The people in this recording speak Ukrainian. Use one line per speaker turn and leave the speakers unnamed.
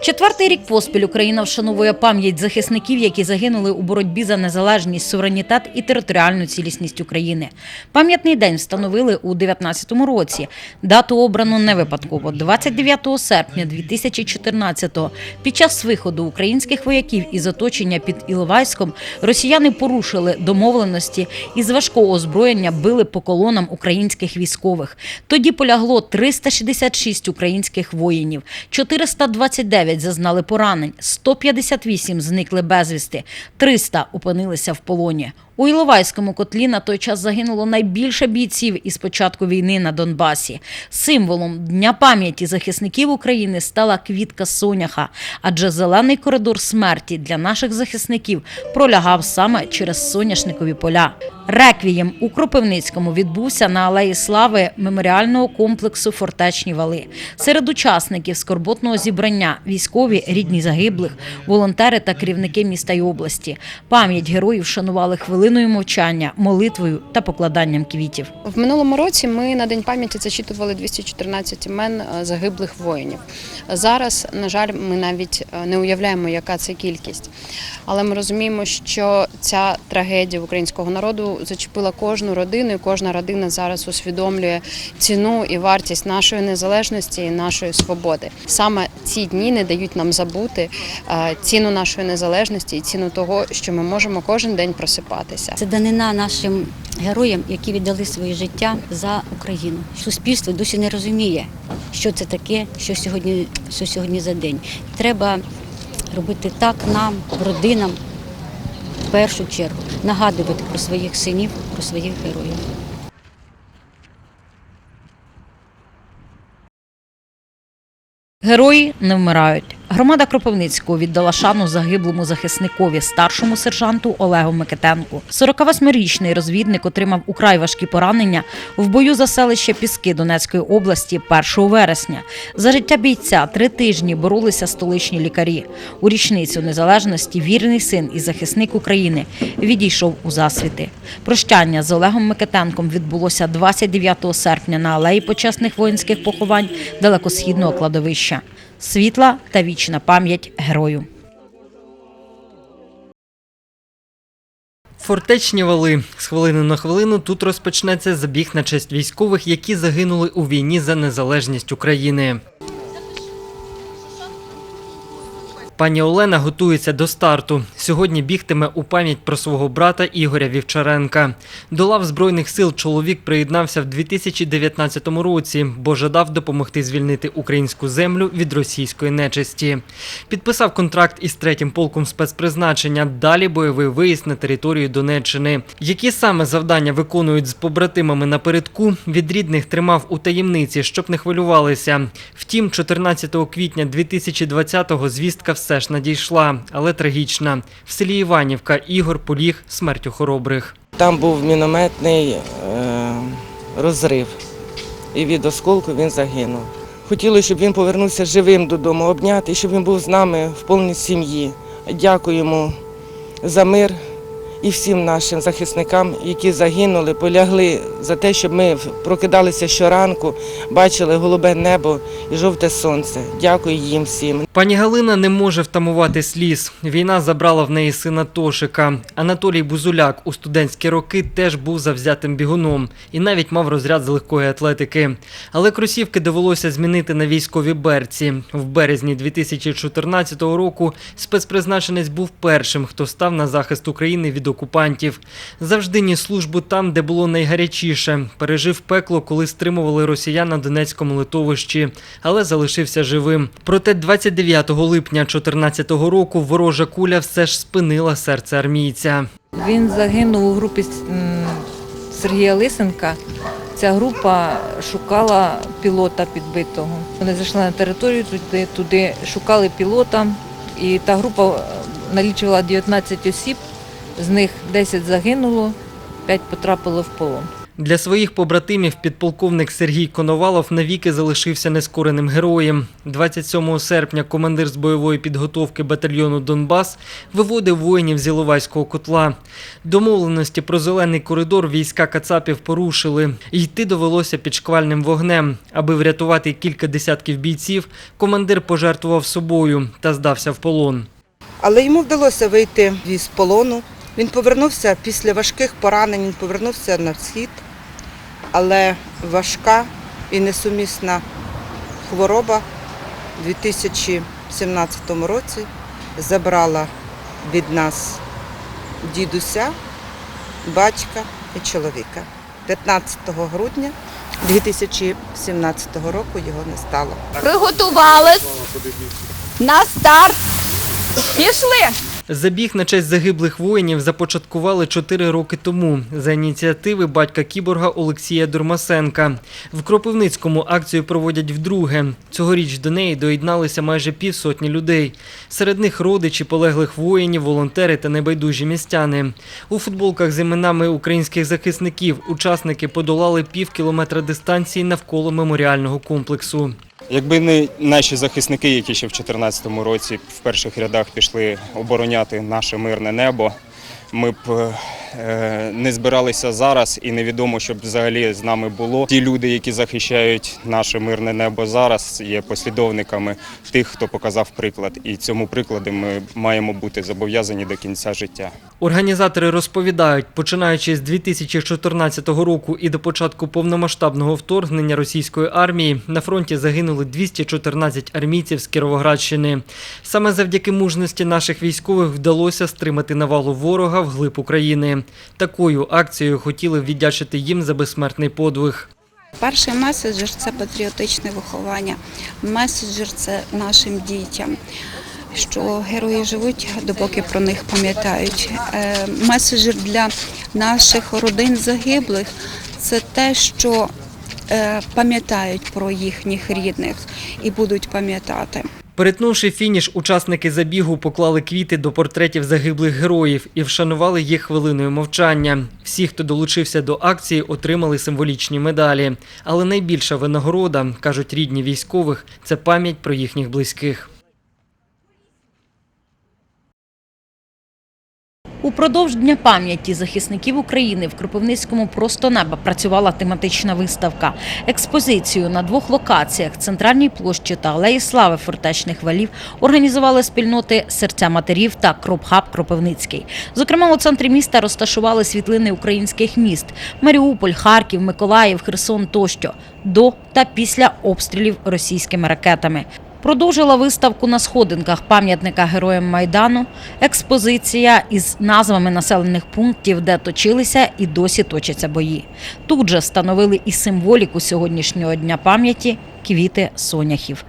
Четвертий рік поспіль Україна вшановує пам'ять захисників, які загинули у боротьбі за незалежність, суверенітет і територіальну цілісність України. Пам'ятний день встановили у 19-му році. Дату обрано не випадково. 29 серпня 2014-го під час виходу українських вояків із оточення під Іловайськом росіяни порушили домовленості і з важкого озброєння били по колонам українських військових. Тоді полягло 366 українських воїнів, 429 зазнали поранень, 158 зникли безвісти, 300 опинилися в полоні. У Іловайському котлі на той час загинуло найбільше бійців із початку війни на Донбасі. Символом Дня пам'яті захисників України стала квітка соняха, адже зелений коридор смерті для наших захисників пролягав саме через соняшникові поля. Реквієм у Кропивницькому відбувся на Алеї Слави меморіального комплексу Фортечні вали. Серед учасників скорботного зібрання військові, рідні загиблих, волонтери та керівники міста й області. Пам'ять героїв шанували хвилиною мовчання, молитвою та покладанням квітів.
В минулому році ми на День пам'яті зачитували 214 імен е, загиблих воїнів. Зараз, на жаль, ми навіть е, не уявляємо, яка це кількість. Але ми розуміємо, що ця трагедія українського народу зачепила кожну родину, і кожна родина зараз усвідомлює ціну і вартість нашої незалежності і нашої свободи. Саме ці дні не дають нам забути е, ціну нашої незалежності і ціну того, що ми можемо кожен день просипатися.
Це данина нашим героям, які віддали своє життя за Україну. Суспільство досі не розуміє, що це таке, що сьогодні, що сьогодні за день. Треба робити так нам, родинам, в першу чергу, нагадувати про своїх синів, про своїх героїв.
Герої не вмирають. Громада Кропивницького віддала шану загиблому захисникові, старшому сержанту Олегу Микитенку. 48-річний розвідник отримав украй важкі поранення в бою за селище Піски Донецької області 1 вересня. За життя бійця три тижні боролися столичні лікарі. У річницю незалежності вірний син і захисник України відійшов у засвіти. Прощання з Олегом Микитенком відбулося 29 серпня на алеї почесних воїнських поховань далекосхідного кладовища. Світла та вічна пам'ять герою.
Фортечні вали. З хвилини на хвилину тут розпочнеться забіг на честь військових, які загинули у війні за незалежність України. Пані Олена готується до старту. Сьогодні бігтиме у пам'ять про свого брата Ігоря Вівчаренка. До лав Збройних сил чоловік приєднався в 2019 році, бо жадав допомогти звільнити українську землю від російської нечисті. Підписав контракт із третім полком спецпризначення. Далі бойовий виїзд на територію Донеччини. Які саме завдання виконують з побратимами напередку, від рідних тримав у таємниці, щоб не хвилювалися. Втім, 14 квітня 2020-го звістка все ж надійшла, але трагічна. В селі Іванівка Ігор поліг смертю хоробрих.
Там був мінометний е, розрив, і від осколку він загинув. Хотілося, щоб він повернувся живим додому, обняти, щоб він був з нами в повній сім'ї. Дякуємо за мир і всім нашим захисникам, які загинули, полягли за те, щоб ми прокидалися щоранку, бачили голубе небо і жовте сонце. Дякую їм всім.
Пані Галина не може втамувати сліз. Війна забрала в неї сина Тошика. Анатолій Бузуляк у студентські роки теж був завзятим бігуном і навіть мав розряд з легкої атлетики. Але кросівки довелося змінити на військові берці. В березні 2014 року спецпризначенець був першим, хто став на захист України від окупантів. Завжди ніс службу там, де було найгарячіше. Пережив пекло, коли стримували росіян на Донецькому литовищі, але залишився живим. Проте 29 липня 2014 року ворожа куля все ж спинила серце армійця.
Він загинув у групі Сергія Лисенка. Ця група шукала пілота підбитого. Вони зайшли на територію, туди, туди шукали пілота, і та група е, налічувала 19 осіб, з них 10 загинуло, 5 потрапило в полон.
Для своїх побратимів підполковник Сергій Коновалов навіки залишився нескореним героєм. 27 серпня командир з бойової підготовки батальйону Донбас виводив воїнів з Іловайського котла. Домовленості про зелений коридор війська Кацапів порушили. Йти довелося під шквальним вогнем. Аби врятувати кілька десятків бійців, командир пожертвував собою та здався в полон.
Але йому вдалося вийти з полону. Він повернувся після важких поранень, він повернувся на схід, але важка і несумісна хвороба у 2017 році забрала від нас дідуся, батька і чоловіка. 15 грудня 2017 року його не стало.
Приготувались. На старт. Пішли.
Забіг на честь загиблих воїнів започаткували чотири роки тому за ініціативи батька кіборга Олексія Дурмасенка. В Кропивницькому акцію проводять вдруге. Цьогоріч до неї доєдналися майже півсотні людей. Серед них родичі полеглих воїнів, волонтери та небайдужі містяни. У футболках з іменами українських захисників учасники подолали пів кілометра дистанції навколо меморіального комплексу.
Якби не наші захисники, які ще в 2014 році в перших рядах пішли обороняти наше мирне небо, ми б е, не збиралися зараз, і невідомо, що б взагалі з нами було. Ті люди, які захищають наше мирне небо зараз, є послідовниками тих, хто показав приклад. І цьому прикладу ми маємо бути зобов'язані до кінця життя.
Організатори розповідають, починаючи з 2014 року і до початку повномасштабного вторгнення російської армії, на фронті загинули 214 армійців з Кіровоградщини. Саме завдяки мужності наших військових вдалося стримати навалу ворога вглиб України. Такою акцією хотіли віддячити їм за безсмертний подвиг.
Перший меседжер це патріотичне виховання. Меседжер це нашим дітям. Що герої живуть, допоки про них пам'ятають. Е, Меседжер для наших родин загиблих це те, що е, пам'ятають про їхніх рідних і будуть пам'ятати.
Перетнувши фініш, учасники забігу поклали квіти до портретів загиблих героїв і вшанували їх хвилиною мовчання. Всі, хто долучився до акції, отримали символічні медалі. Але найбільша винагорода, кажуть рідні військових, це пам'ять про їхніх близьких.
Упродовж Дня пам'яті захисників України в Кропивницькому просто неба працювала тематична виставка. Експозицію на двох локаціях центральній площі та алеї слави фортечних валів організували спільноти серця матерів та Кропхаб Кропивницький. Зокрема, у центрі міста розташували світлини українських міст: Маріуполь, Харків, Миколаїв, Херсон тощо до та після обстрілів російськими ракетами. Продовжила виставку на сходинках пам'ятника героям Майдану, експозиція із назвами населених пунктів, де точилися і досі точаться бої. Тут же встановили і символіку сьогоднішнього дня пам'яті квіти соняхів.